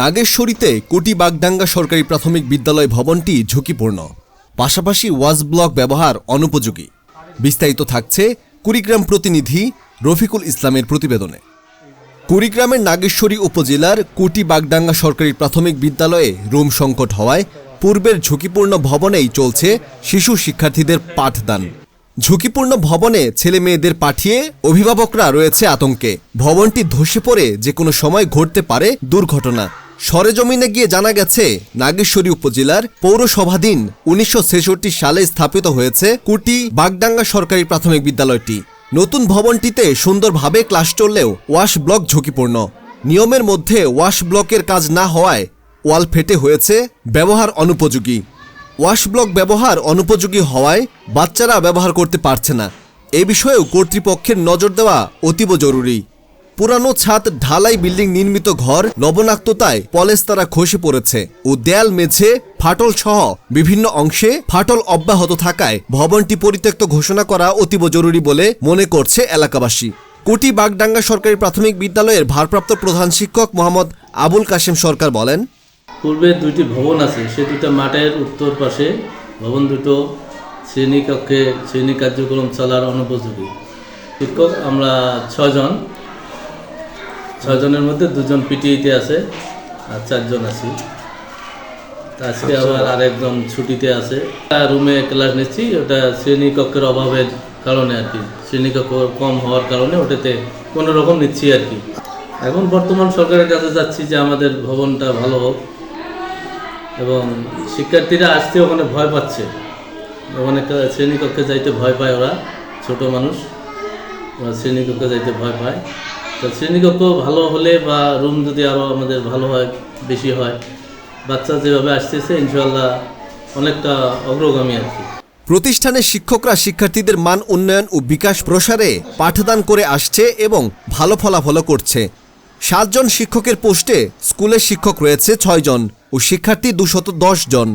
নাগেশ্বরীতে কোটি বাগডাঙ্গা সরকারি প্রাথমিক বিদ্যালয় ভবনটি ঝুঁকিপূর্ণ। পাশাপাশি ওয়াজ ব্লক ব্যবহার অনুপযোগী। বিস্তারিত থাকছে কুড়িগ্রাম প্রতিনিধি রফিকুল ইসলামের প্রতিবেদনে। কুড়িগ্রামের নাগেশ্বরী উপজেলার কুটি বাগডাঙ্গা সরকারি প্রাথমিক বিদ্যালয়ে রুম সংকট হওয়ায় পূর্বের ঝুঁকিপূর্ণ ভবনেই চলছে শিশু শিক্ষার্থীদের পাঠদান। ঝুঁকিপূর্ণ ভবনে ছেলে মেয়েদের পাঠিয়ে অভিভাবকরা রয়েছে আতঙ্কে। ভবনটি ধসে পড়ে যে কোনো সময় ঘটতে পারে দুর্ঘটনা। সরেজমিনে গিয়ে জানা গেছে, নাগেশ্বরী উপজেলার পৌরসভাধীন উনিশশো ছেষট্টি সালে স্থাপিত হয়েছে কুটি বাগডাঙ্গা সরকারি প্রাথমিক বিদ্যালয়টি। নতুন ভবনটিতে সুন্দরভাবে ক্লাস চললেও ওয়াশ ব্লক ঝুঁকিপূর্ণ। নিয়মের মধ্যে ওয়াশ ব্লকের কাজ না হওয়ায় ওয়াল ফেটে হয়েছে ব্যবহার অনুপযোগী। ওয়াশ ব্লক ব্যবহার অনুপযোগী হওয়ায় বাচ্চারা ব্যবহার করতে পারছে না। এ বিষয়েও কর্তৃপক্ষের নজর দেওয়া অতীব জরুরি। পুরানো ছাদ ঢালাই বিল্ডিং নির্মিত ঘর লবণাক্ততায় পলেস্তারা খসে পড়েছে ও দেয়াল মেঝে, ফাটল সহ বিভিন্ন অংশে ফাটল অব্যাহত থাকায় ভবনটি পরিত্যক্ত ঘোষণা করা অতীব জরুরি বলে মনে করছে এলাকাবাসী। কুটি বাগডাঙ্গা সরকারি প্রাথমিক বিদ্যালয়ের ভারপ্রাপ্ত প্রধান শিক্ষক মোহাম্মদ আবুল কাশেম সরকার বলেন, পূর্বে দুইটি ভবন আছে, সে দুটো মাঠের উত্তর পাশে। ভবন দুটো শ্রেণীকক্ষে, শ্রেণি কার্যক্রম চলার অনুপযোগী। শিক্ষক আমরা ছজন ছজনের মধ্যে দুজন পিটিইতে আছে আর চারজন আছি। তা আজকে আবার আরেকজন ছুটিতে আছে। রুমে ক্লাস নিচ্ছি ওটা শ্রেণীকক্ষের অভাবের কারণে আর কি। শ্রেণীকক্ষ কম হওয়ার কারণে ওটাতে কোনো রকম নিচ্ছি আর কি। এখন বর্তমান সরকারের কাছে যাচ্ছি যে আমাদের ভবনটা ভালো হোক। এবং শিক্ষার্থীরা আসতে ওখানে ভয় পাচ্ছে। ওখানে শ্রেণীকক্ষে যাইতে ভয় পায় ওরা ছোট মানুষ। ওরা শ্রেণীকক্ষে যাইতে ভয় পায়। তো শ্রেণীকক্ষ ভালো হলে বা রুম যদি আরও আমাদের ভালো হয়, বেশি হয়, বাচ্চা যেভাবে আসতেছে ইনশাল্লাহ অনেকটা অগ্রগামী আর কি। প্রতিষ্ঠানের শিক্ষকরা শিক্ষার্থীদের মান উন্নয়ন ও বিকাশ প্রসারে পাঠদান করে আসছে এবং ভালো ফলাফলও করছে। সাতজন শিক্ষকের পোস্টে স্কুলের শিক্ষক রয়েছে ছয়জন ও শিক্ষার্থী দুশত দশ জন।